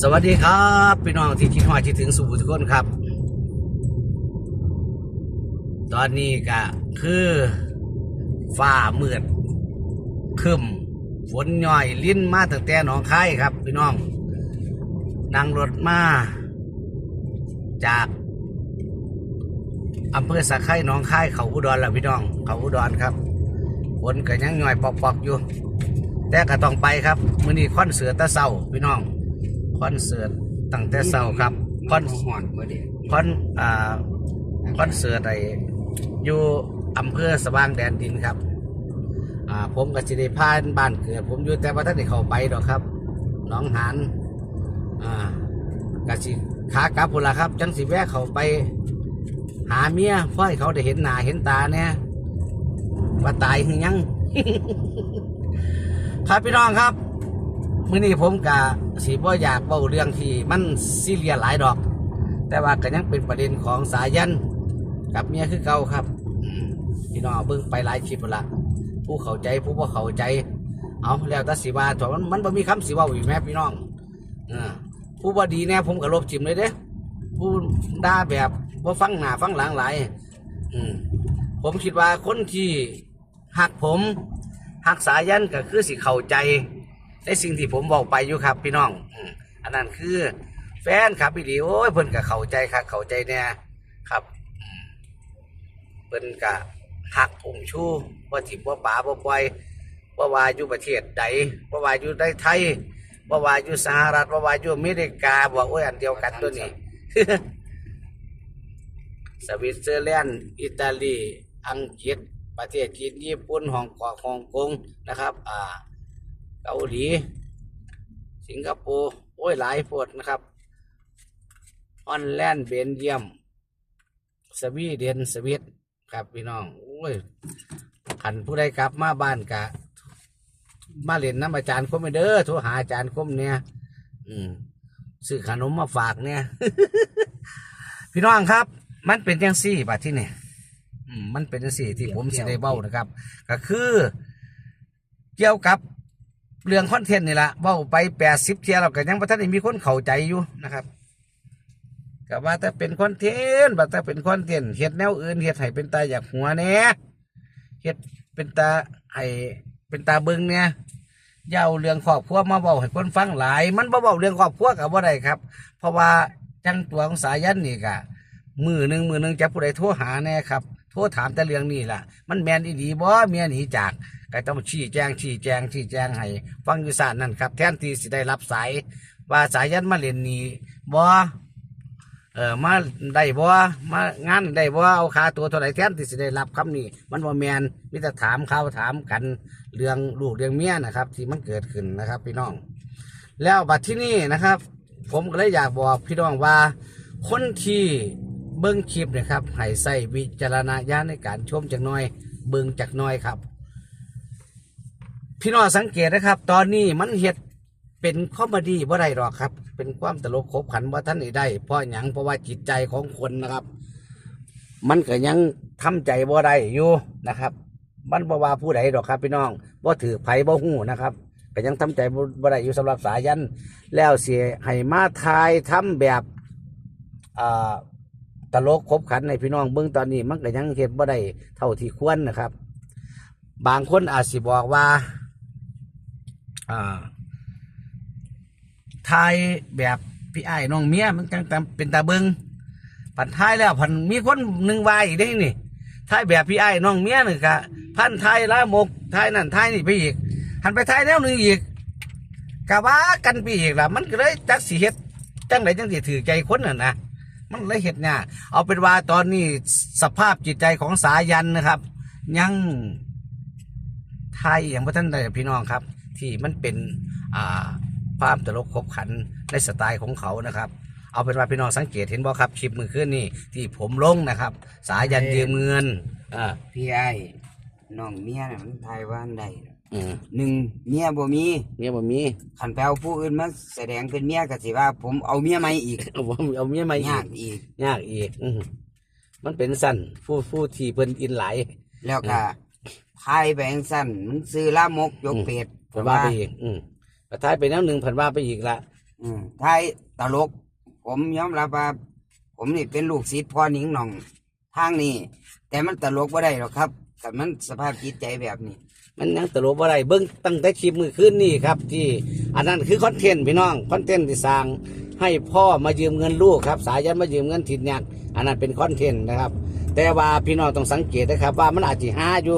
สวัสดีครับพี่น้องที่คิดฮอดคิดถึงสู่ทุกคนครับ ตอนนี้ก็คือฟ้ามืดคึมฝนย่อยลิ้นมาตั้งแต่หนองคายครับ พี่น้องนั่งรถมาจากอำเภอสักไข่หนองคายเขาอุดรแล้วพี่น้อง เขาอุดรครับฝนก็ยังย่อยปอกๆอยู่ แต่ก็ต้องไปครับมื้อนี้คอนเสิร์ตะเศร้าพี่น้อง อนเสิร์ตตั้งแต่เช้าครับคอนหอนเมื่อเดียวคอนอ่าคอนเสิร์ตไออยู่อำเภอสว่างแดนดินครับ อ่า ผมกับสิได้พานบ้านเกิดผมอยู่แต่ว่าท่านได้เข้าไปดอกครับหน้องหานอ่ากะสิขากลับพุ่นละครับ จังสิแวะเข้าไป หาเมียเพื่อให้เขาได้เห็นหน้าเห็นตาเนี่ยว่าตายหรือยัง ครับพี่น้องครับ มื่อนี้ผมกะสีบ่อยากเบ้าเรื่องที่มันซีเรียสหลายดอก แต่ว่าก็ยังเป็นประเด็นของสายันกับเมียคือเก่าครับพี่น้องเบิ่งไปหลายคลิปละผู้เข้าใจผู้บ่เข้าใจ เอาแล้วแต่สิว่าแต่มันมันบ่มีคำสิว่าอีกแม่พี่น้องอผู้บ่ดีแน่ผมก็ลบจิ้มเลยเด้ผู้ด่าแบบบ่ฟังหน้าฟังหลังหลายผมคิดว่าคนที่หักผมหักสายันก็คือสิเข้าใจ ในสิ่งที่ผมบอกไปอยู่ครับพี่น้องอันนั้นคือแฟนครับพี่ดีโอ้ยเพิ่นก็เข้าใจครับเข้าใจแน่ครับเพิ่นก็หักผมชูว่าถิ่มว่าป่าว่าปล่อยว่าว่าอยู่ประเทศใดว่าว่าอยู่ในไทยว่าว่าอยู่สหรัฐว่าว่าอยู่อเมริกาบอกโอ้ยอันเดียวกันตัวนี้สวิตเซอร์แลนด์อิตาลี อังกฤษ ประเทศจีนญี่ปุ่นฮ่องกงฮ่องกงนะครับ อ่า เกาหลี สิงคโปร์โอ้ยหลายโพดนะครับฮอลแลนด์เบนเยียม สวีเดนสวิตครับพี่น้องโอ้ยขันผู้ใดกลับมาบ้านกะ มาเล่นน้ำอาจารย์คมเด้อโทรหาอาจารย์คมเนี่ยอืมซื้อขนมมาฝากเนี่ย พี่น้องครับ มันเป็นจังซี่บัดที่นี่อืมมันเป็นจังซี่ที่ผมสิได้เบ้านะครับ ก็คือ เกี่ยวกับ เรื่องคอนเทนต์นี่แหละเบ้าไปแปดสิบเทียเราก็ยังพระท่านมีคนเข้าใจอยู่นะครับก็ว่าแต่เป็นคอนเทนต์ว่าแต่เป็นคอนเทนต์เฮ็ดแนวอื่นเฮ็ดให้เป็นตาอยากหัวแหน่เฮ็ดเป็นตาให้เป็นตาเบิงเนี่ยยาเอาเรื่องครอบครัวมาเบาให้คนฟังหลาย มันเบาเรื่องครอบครัวกับว่าได้ครับ เพราะว่าจังตัวของสายันนี่กะมือหนึ่งมือหนึ่งจะผู้ใดโทรหาแน่ครับโทรถามแต่เรื่องนี้ล่ะ มันแมนอีดีบ่เมียหนีจาก ก็ต้องชี้แจงชี้แจงชี้แจงให้ฟังอยู่สารนั่นครับ แทนที่สิได้รับสาย ว่าสายยันมาเล่นนี่บ่เออมาได้บ่มางานได้บ่เอาค่าตัวเท่าไหร่แทนที่สิได้รับคำนี้ มันบ่แมนมีแต่ถามเขาถามกันเรื่องลูกเรื่องเมียนะครับ ที่มันเกิดขึ้นนะครับ พี่น้อง แล้วบัดที่นี่นะครับ ผมก็เลยอยากบอกพี่น้องว่า คนที่เบิ้งคลิปนะครับให้ใส่วิจารณญาณในการชมจากน้อย เบิ้งจากน้อยครับ พี่น้องสังเกตนะครับ ตอนนี้มันเห็ดเป็นคอมดี้บ่ได้หรอกครับ เป็นความตลกขบขันว่าท่านได้เพราะหยังเพราะว่าจิตใจของคนนะครับ มันก็ยังทำใจบ่ได้อยู่นะครับ มันบ่ว่าผู้ใดดอกครับ พี่น้องบ่ถือไผบ่หู้นะครับก็ยังทำใจบ่บ่ได้อยู่สำหรับสายัน แล้วเสียให้มาทายทำแบบตลกขบขันในพี่น้องเบื้องตอนนี้มันก็ยังเห็ดบ่ได้เท่าที่ควรนะครับ บางคนอาจสิบอกว่า ทายแบบพี่ไอ้น้องเมียมันจังตามเป็นตาเบิงผันทายแล้วผันมีคนหนึ่งวายอีกได้นี่ทายแบบพี่ไอ้น้องเมียนี่กะพันทายละมกทายนั่นทายนี่ไปอีกหันไปทายแนวหนึ่งอีกกะว่ากันไปอีกละมันก็เลยจักสีเฮ็ดจังไหนจังสิถือใจคนน่ะนะมันเลยเฮ็ดเนี่ยาเอาเป็นว่าตอนนี้สภาพจิตใจของสายันนะครับ ยังไทยอย่างพระท่านใดพี่น้องครับ ที่มันเป็นอ่าความตลกขบขันในสไตล์ของเขานะครับ เอาเป็นว่าพี่น้องสังเกตเห็นบ่ครับคลิปมือขึ้นนี่ที่ผมลงนะครับ สายันเยืมเงินอ่าพี่ไอ้น้องเมียน่ะมันทายว่าอันใดอืมหนึ่งเมียบ่มีเนี่ยบ่มีขันไปเอาผู้อื่นมาแสดงเป็นเมียก็สิว่า ผมเอาเมียใหม่อีกเอาบ่เอาเมียมาอียากกอีกยากอีกอือมันเป็นสั้นผู้ผู้ที่เพิ่นอินหลายแล้วก็ทายแบงสั้นมันซื้อลามกยกเป็ดเพิ่นว่าไปอีก อืมแต่ท้ายไปแนวหนึ่งเพิ่นว่าไปอีกละอืมท้ายตลก ผมยอมรับว่าผมนี่เป็นลูกศิษย์พ่อหนิงหน่องทางนี้ แต่มันตลกบ่ได้หรอกครับแต่มันสภาพจิตใจแบบนี้ มันยังตลกอะไรเบิ้งตั้งแต่คลิปมือขึ้นนี่ครับ ที่อันนั้นคือคอนเทนต์พี่น้องคอนเทนต์ที่สร้างให้พ่อมายืมเงินลูกครับ สายันมายืมเงินทินยักษ์อันนั้นเป็นคอนเทนต์นะครับ แต่ว่าพี่น้องต้องสังเกตนะครับ ว่ามันอาจจะหาอยู่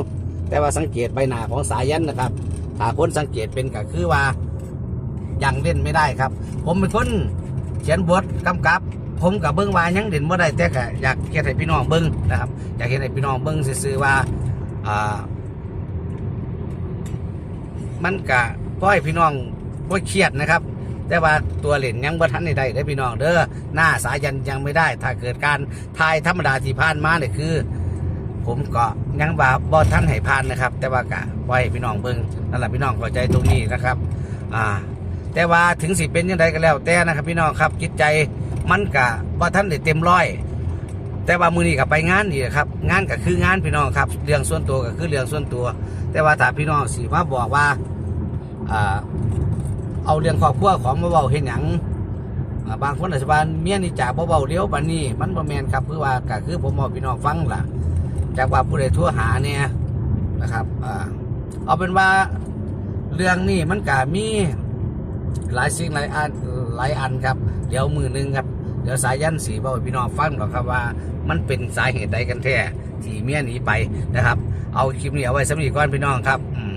แต่ว่าสังเกตใบหน้าของสายันนะครับ ถ้าคนสังเกตเป็นก็คือว่ายังเล่นไม่ได้ครับ ผมเป็นคนเขียนบทกำกับ ผมกับเบิ้งวายังเด่นบ่ได้แต่ก็อยากเฮ็ดให้พี่น้องเบิ้งนะครับอยากเฮ็ดให้พี่น้องเบิ้งซื่อๆว่าอ่ามันกะพ่อยพี่น้องพ่เครียดนะครับ แต่ว่าตัวเหรียญยังบ่ทันได้ได้พี่น้องเด้อหน้าสายันยังไม่ได้ ถ้าเกิดการทายธรรมดาที่ผ่านมาเนี่ยคือ ผมก็ยังว่าบ่ทันให้ผ่านนะครับ แต่ว่ากะปล่อยให้พี่น้องเบิ่งนั่นแหละพี่น้องเข้าใจตรงนี้นะครับ อ่า แต่ว่าถึงสิเป็นยังไงก็แล้ว แต่นะครับ พี่น้องครับจิตใจมันกะบ่ทันได้เต็มร้อยแต่ว่ามือนี้กับไปงานนี่ครับ งานก็คืองานพี่น้องครับ เรื่องส่วนตัวก็คือเรื่องส่วนตัว แต่ว่าถ้าพี่น้องสิมาบอกว่าอ่าเอาเรื่องครอบครัวของมาเบาเห็นหยังบางคนอาจจะว่าเมียนี่จากบ่เบาเลี้ยวปันนี้มันบ่แมนครับคือว่าก็คือผมบอกพี่น้องฟังล่ะ จากว่าผู้ใดทั่วหาเนี่ยนะครับอ่าเอาเป็นว่าเรื่องนี้มันก็มีหลายสิ่งหลายอันหลายอันครับ เดี๋ยวมือหนึงครับ เดี๋ยวสายยันสีบอกให้พี่น้องฟังหรอกครับว่า มันเป็นสาเหตุใดกันแท้ที่เมียหนีไปนะครับ เอาคลิปนี้เอาไว้สำหรับก่อนพี่น้องครับอืม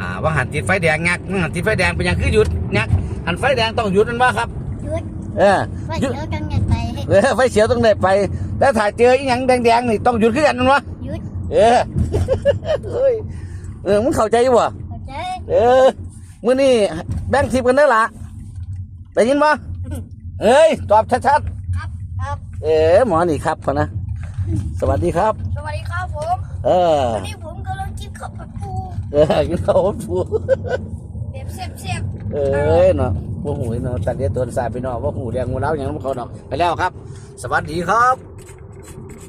อ่าว่าหันติดไฟแดงงักว่าหันติดไฟแดงเป็นอย่างคือหยุดงักหันไฟแดงต้องหยุดนั่นว่าครับหยุดเออว่าหยุด เดี๋ยวจังอยากไปเออไฟเสียวต้องได้ไปแต่ถ้าเจออีหยังแดงๆนี่ต้องหยุดขึ้นกันนั่นวะหยุดเออเอ้ยเออมึงเข้าใจอยู่บ่เข้าใจเออมื้อนี้แบ่งทิปกันได้อละได้ยินบ่เอ้ยตอบชัดครับครับ ๆเออหมอนี่ครับพอนะสวัสดีครับ สวัสดีครับผมเออวันนี้ผมกำลังกินข้าวผัดปูเออกินข้าวผูแบบเสียบเอ้ยเนาะ บ่หูเนาะตัดเดียวตัวสายไปเนาะบ่หูเรียงงูเล้าอย่างนั้นเขาเนาะไปแล้วครับ สวัสดีครับ